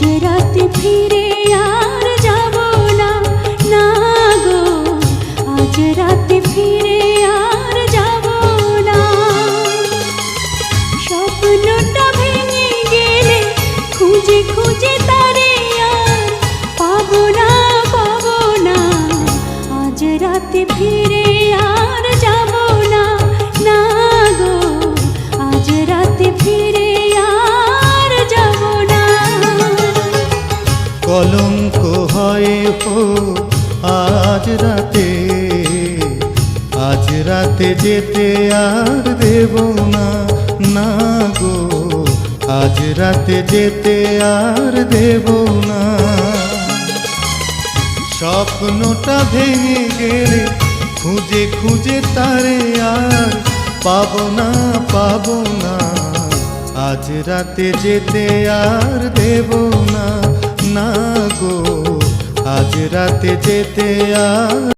রাতে ফিরে আর যাব না না গো, আজ রাতে ফিরে আর যাব না। স্বপ্নটা ভেঙে গেলে খুঁজে খুঁজে তারে আর পাবো না পাবো না। আজ রাতে ফিরে কলঙ্ক হয় হো আজ রাতে আজ রাতে যেতে আর দেব না না গো। আজ রাতে যেতে আর দেব না। স্বপ্নটা ভেঙে গেলে খুঁজে খুঁজে তারে আর পাব না পাব না। আজ রাতে যেতে আর দেব না না রাতে যেতে আর